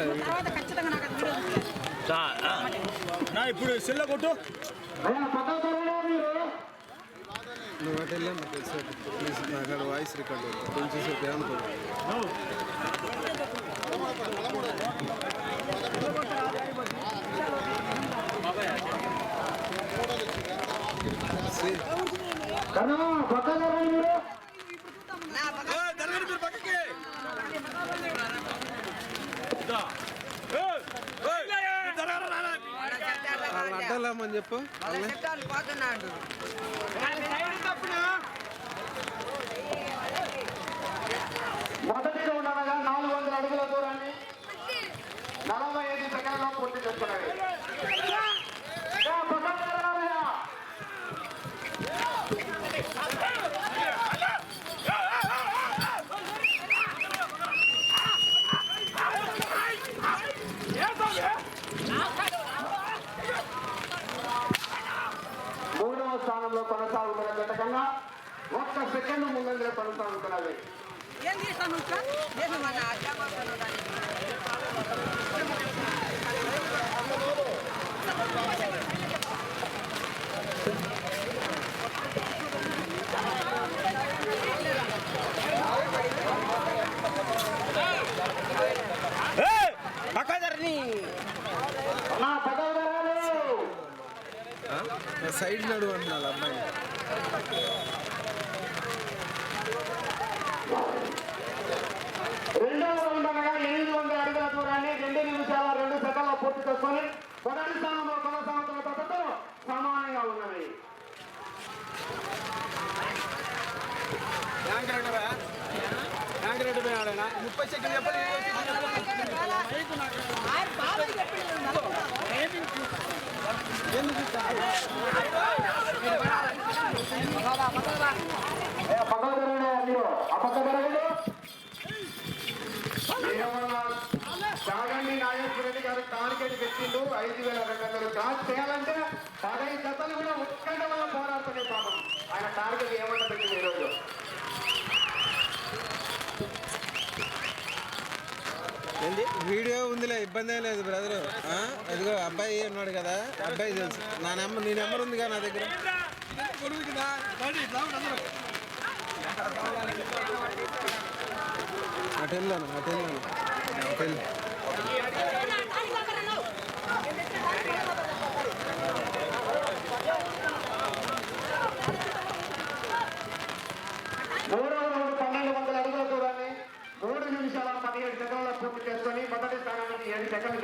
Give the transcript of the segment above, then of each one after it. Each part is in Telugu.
లేదు ఇప్పుడు సెల్ల కొట్టు నువ్వు అటు వెళ్ళా మాకు తెలుసు ప్లీజ్ నాకు అక్కడ వాయిస్ రికార్డ్ కొంచెం సేపు ఏమనుకో అడ్డాలేమని చెప్పు. వాళ్ళని మొదటి రౌండ్ అనగా నాలుగు వందల అడుగుల దూరాన్ని నలభై ఐదు సెకండ్లో పూర్తి చేసుకున్నది యా, పక్కన జరగాలయ్యా. మూడవ స్థానంలో కొనసాగుతున్న జత కన్నా ఒక్క సెకండ్ ముందంజలో కొనసాగుతున్నది ఏం చేస్తాను ఇక్కడ? దేశం మన అడ్డా మాత్రం దాన్ని. ఏయ్, పక్క జరని నా పదవ జరగాలి సైడ్ నడువు అంటున్నాడు అబ్బాయి రెండవ రౌండ్ అనగా ఎనిమిది వందల అడుగుల దూరాన్ని రెండు నిమిషాల రెండు సెకండ్ల మొదటి స్థానంలో కొనసాగుతున్న పద్ధతులు సమానంగా ఉన్నవి ముప్పై సెకండ్ చెప్పండి ఐదు వేల రెండు వందలు ఛార్జ్ చేయాలంటే పదహైదు జతలు కూడా ఉత్కంఠ మనం పోరాడుతున్నాయి పాపం. ఆయన టార్గెట్ ఏమన్నా పెట్టింది ఈరోజు? వీడియో ఉందిలే ఇబ్బంది ఏం లేదు బ్రదరు. అదిగో అబ్బాయి ఉన్నాడు కదా అబ్బాయి తెలుసు. నా నెంబర్ నీ నెంబర్ ఉందిగా నా దగ్గర? అటు వెళ్ళాను అటు స్థానానికి ఏడు సెకండ్లు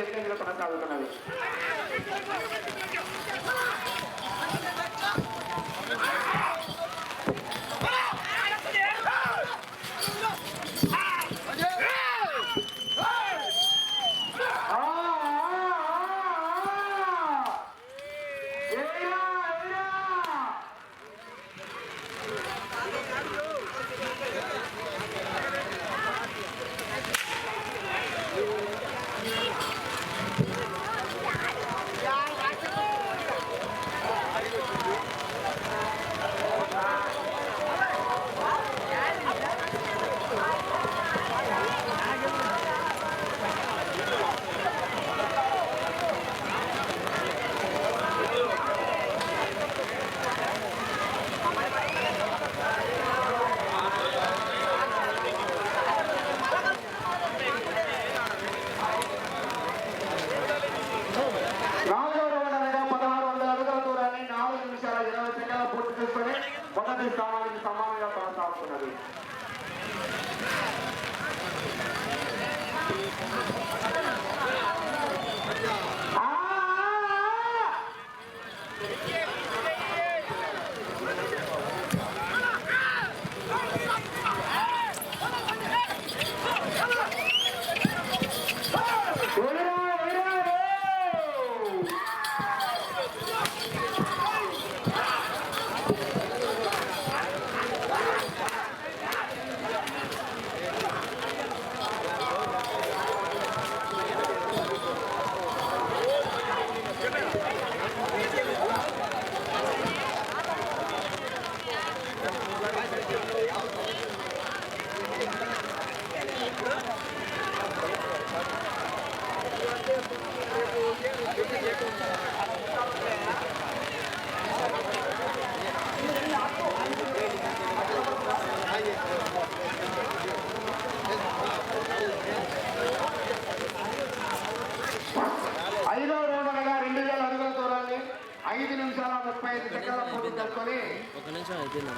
ముప్పై ఐదు సెకండ్ల పూర్తి చేసుకొని ఒక నిమిషం అయిపోయిందా?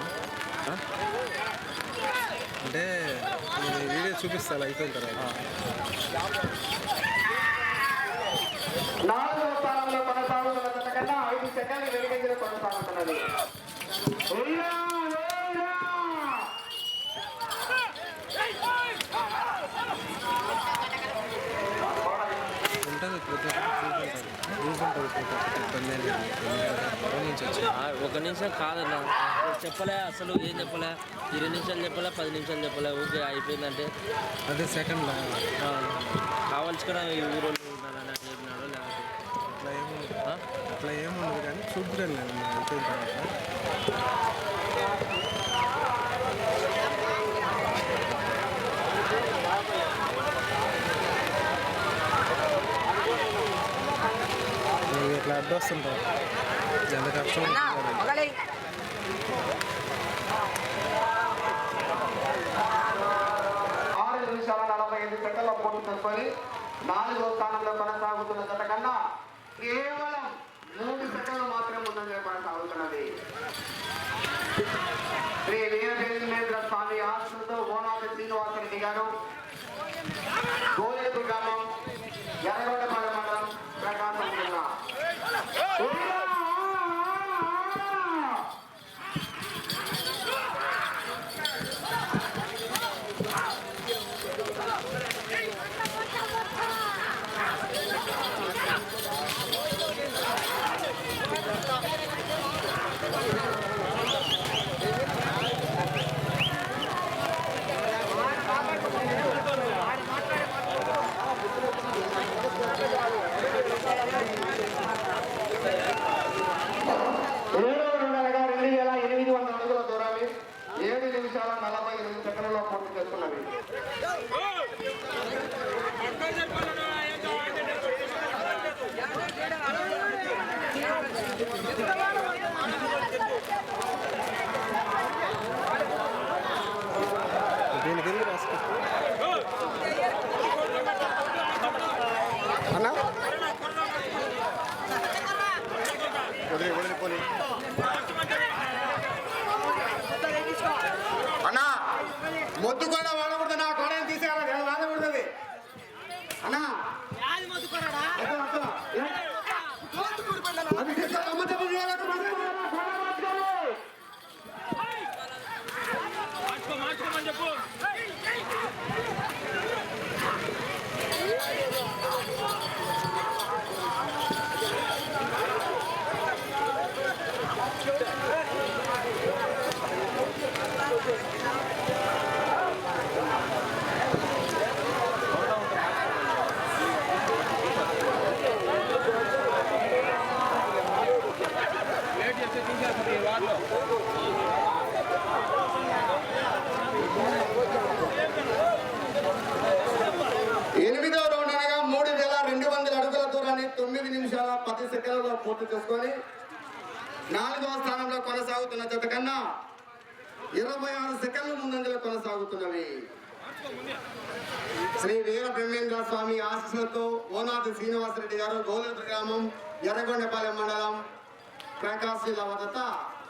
అంటే వీడియో చూపిస్తాను అయిపోయిన తర్వాత. నాలుగవ స్థానంలో కొనసాగుతున్న కన్నా ఐదు సెకండ్లు వెనుకంజలో కొనసాగుతున్నది. ఒక నిమిషం కాదన్న. చెప్పలే అసలు ఏం చెప్పలే? ఇరవై నిమిషాలు చెప్పలే పది నిమిషాలు చెప్పలే. ఓకే అయిపోయిందంటే. అదే సెకండ్ ఆ, కావాల్సిన ఈ ఊరోళ్ళు ఉన్నారని అట్లా చెప్పినాడు లేకపోతే. అట్లా ఆ? అట్లా ఏముండదు కానీ నేను నేను. అయిపోయిన తర్వాత అడ్డొస్తుంటావు ఎంత కష్టం ఆరు నిమిషాల నలభై ఐదు సెకండ్ల పూర్తి చేసుకొని నాలుగో స్థానంలో కొనసాగుతున్న జత కన్నా కేవలం మూడు సెకండ్లు మాత్రమే ముందంజలో కొనసాగుతున్నది. శ్రీ వీరభేంద్ర స్వామి ఆశలతో ఓనాథ శ్రీనివాసరెడ్డి గారు గోలేపు గ్రామం ఎర్రగొండపాలెం మండలం ప్రకాశం జిల్లా ఏడవ రెండనగా రెండు వేల ఎనిమిది వందల అడుగుల దూరాన్ని ఏడు నిమిషాల నలభై ఎనిమిది సెకండ్లలో పూర్తి చేసుకున్నది దీనికి ఎందుకు రాసుకో అన్నా వదిలే వదిలే పోనీ అన్నా మొద్దు కూడా వాడకూడదు నా కోడని తీసేయాలి నేను వాడకూడదు అన్నా అదో, అదో. ఏ? అది తీసుకో, అమ్మ దెబ్బ తీయాలి, అక్కడ మొద్దు కూడా నా కోడ మార్చుకోవాలి. ఎనిమిదవ రౌండ్ అనగా మూడు వేల రెండు వందల అడుగుల దూరాన్ని తొమ్మిది నిమిషాల పది సెకండ్లలో పూర్తి చేసుకొని నాలుగవ స్థానంలో కొనసాగుతున్న జత కన్నా ఇరవై ఆరు సెకండ్ల ముందంజలో కొనసాగుతున్నవి. శ్రీ వీర బ్రహ్మేంద్ర స్వామి ఆశీస్సులతో ఓనాథి శ్రీనివాసరెడ్డి గారు గోలూరు గ్రామం ఎర్రగొండపాలెం మండలం ప్రకాశ్ జిల్లా వద్ద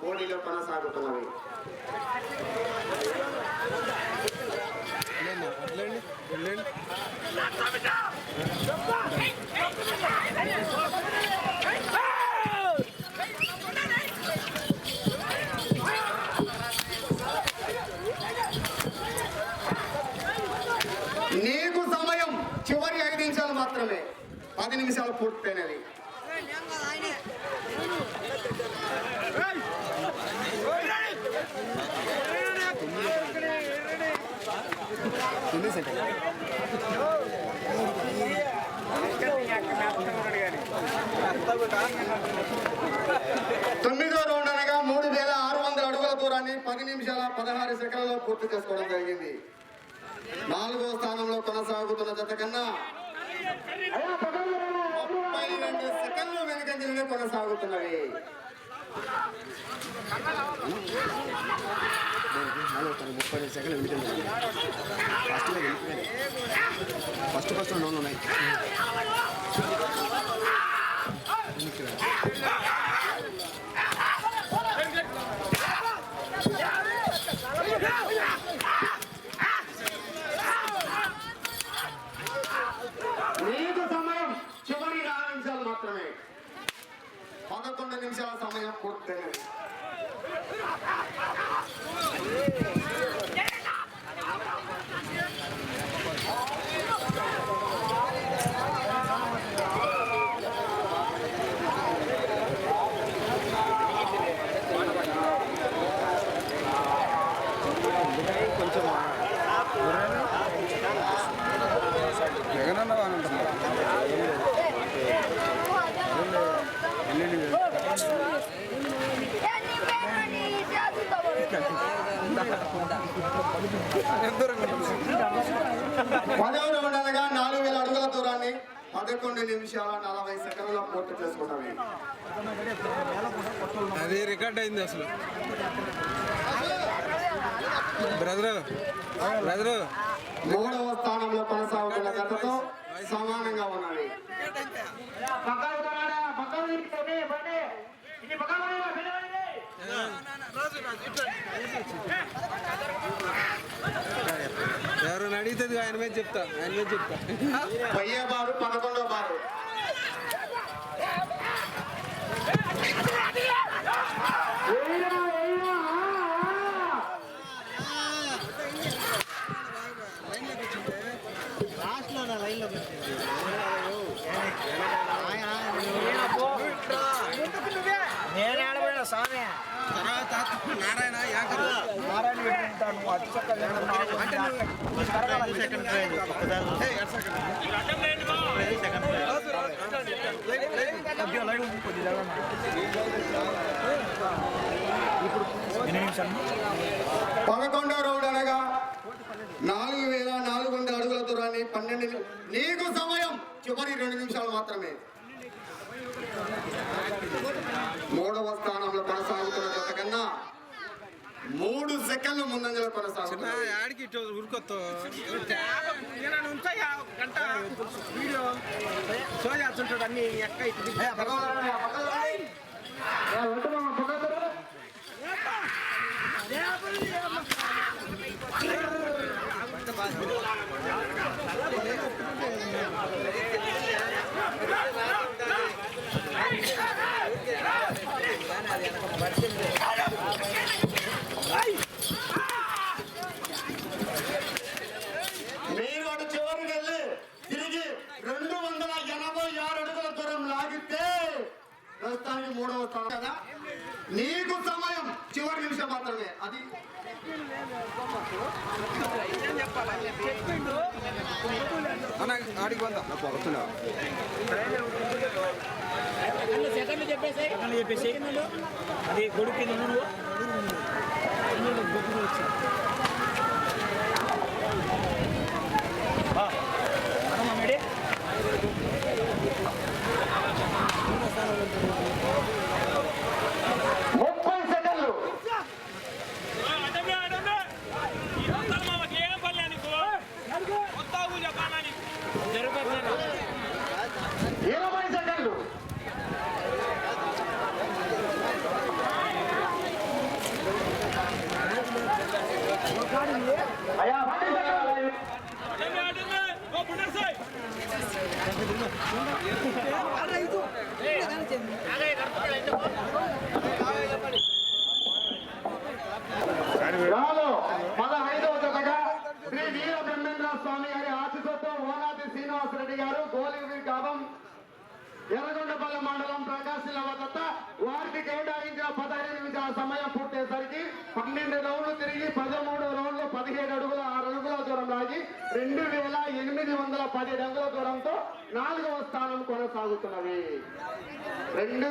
పోటీలో కొనసాగుతున్నవి. వెళ్ళండి అట్లండి వెళ్ళండి నీకు సమయం చివరి ఐదు నిమిషాలు మాత్రమే పది నిమిషాలు పూర్తయినది. తొమ్మిదో రౌండ్ అనగా మూడు వేల ఆరు వందల అడుగుల దూరాన్ని పది నిమిషాల పదహారు సెకండ్లలో పూర్తి చేసుకోవడం జరిగింది. నాలుగో స్థానంలో కొనసాగుతున్న జత కన్నా రెండు సెకండ్లు వెనుకంజలుగా కొనసాగుతున్నవి. ముప్పై ఐదు సెకండ్ వెళ్ళిపోయింది ఫస్ట్ ఫస్ట్ రెండు ఉన్నాయి. ನಾಲ್ಕೊಂದು ನಿಮಿಷ ಸಮಯ ಕೊಡ್ತೇನೆ. పదవ రౌండ్ అనగా నాలుగు వేల అడుగుల దూరాన్ని పదకొండు నిమిషాల నలభై సెకండ్లలో పూర్తి చేసుకున్నవి అది రికార్డ్ అయింది అసలు. బ్రదరు బ్రదరు మూడవ స్థానంలో కొనసాగుతున్న జతతో సమానంగా ఉన్నవి ఎవరైనా అడిగితే ఆయన మీద చెప్తా ఆయన మీద చెప్తా పయ్యే బారు పదకొండవ బారు నేను ఆడబోయినా స్వామి తర్వాత నారాయణ నారాయణ పెట్టుకుంటాను అతి పదకొండవ రౌండ్ అనగా నాలుగు వేల నాలుగు వందల అడుగుల దూరాన్ని పన్నెండు నీకు సమయం. చివరి రెండు నిమిషాలు మాత్రమే. మూడవ స్థానంలో కొనసాగుతున్న జత కన్నా మూడు సెకండ్లు ముందంజలో చిన్న కొనసాగుతున్నారు యాడికి ఇటు ఉరుకొత్తో గంట వీడియో షో చేస్తుంటాడు అన్ని ఎక్క ఇటు మీరు అటు చివరికి వెళ్ళి తిరిగి రెండు వందల ఎనభై ఆరు అడుగుల దూరం లాగితే ప్రస్తుతానికి మూడవ స్థానం కదా నీకు సమయం చివరి నిమిషం మాత్రమే అది అన్న ఆడికి వందా సెకండ్లు చెప్పేసి అది కొడుకు నువ్వు ముప్పై సెకండ్లు ఇరవై సెకండ్లు అయ్యా పది సెకండ్లు రాలో పదహైదవ జతగా శ్రీ వీర బ్రహ్మేంద్ర స్వామి గారి ఆశీస్సుతో ఓనాది శ్రీనివాసరెడ్డి గారు గోలిగిరి గ్రామం ఎర్రగొండపల్లి మండలం ప్రకాశిల వద్ద వారికి కేటాయించిన పదహైదు నిమిషాల సమయం పూర్తయ్యేసరికి పన్నెండు రౌండ్లు తిరిగి పదమూడు రౌండ్లు పదిహేడు అడుగుల ఆరు అడుగుల దూరం లాగి రెండు వేల ఎనిమిది వందల పదిహేడు అడుగుల దూరంతో నాలుగవ స్థానం కొనసాగుతున్నవి రెండు